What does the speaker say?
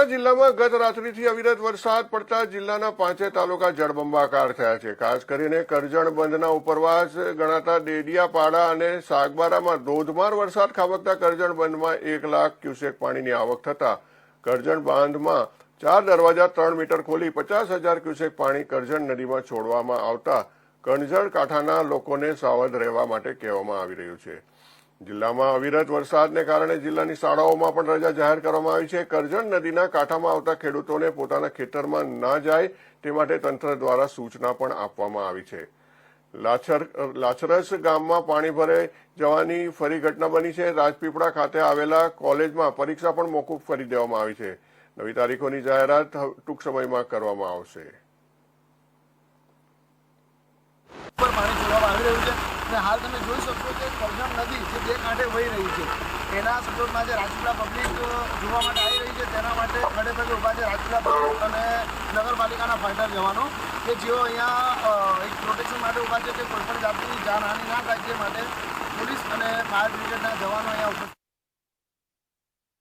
બોટાદ જિલ્લામાં ગત રાત્રિથી અવિરત વરસાદ પડતા જિલ્લાના પાંચે તાલુકા જળબંબાકાર થયા છે. ખાસ કરીને કરજણ બંધના ઉપરવાસ ગણાતા ડેડિયાપાડા અને સાગબારામાં ધોધમાર વરસાદ ખાબકતા કરજણ બંધમાં એક લાખ ક્યુસેક પાણીની આવક થતા કરજણ બાંધમાં ચાર દરવાજા ત્રણ મીટર ખોલી પચાસ હજાર ક્યુસેક પાણી કરજણ નદીમાં છોડવામાં આવતા કરજણ કાંઠાના લોકોને સાવધ રહેવા માટે કહેવામાં આવી રહ્યું છે. જિલ્લામાં અવિરત વરસાદને કારણે જિલ્લાની શાળાઓમાં પણ રજા જાહેર કરવામાં આવી છે. કરજણ નદીના કાંઠામાં આવતા ખેડૂતોને પોતાના ખેતરમાં ના જાય તે માટે તંત્ર દ્વારા સૂચના પણ આપવામાં આવી છે. લાછર, લાછરસ ગામમાં પાણી ભરાઈ જવાની ફરી ઘટના બની છે. રાજપીપળા ખાતે આવેલા કોલેજમાં પરીક્ષા પણ મોકૂફ કરી દેવામાં આવી છે. નવી તારીખોની જાહેરાત ટૂંક સમયમાં કરવામાં આવશે ઉપર પાણી છોડવામાં આવી રહ્યું છે અને હાલ તમે જોઈ શકશો કે કરજણ નદી જે બે કાંઠે વહી રહી છે, એના સપોર્ટમાં જે રાજપીલા પબ્લિક જોવા માટે આવી રહી છે, તેના માટે ખડે ખડે ઊભા છે રાજપીલા પબ્લિક અને નગરપાલિકાના ફાઇટર જવાનો, કે જેઓ અહીંયા એક પ્રોટેક્શન માટે ઊભા છે કે કોઈપણ જાતની જાનહાનિ ના થાય તે માટે પોલીસ અને ફાયર બ્રિગેડના જવાનો અહીંયા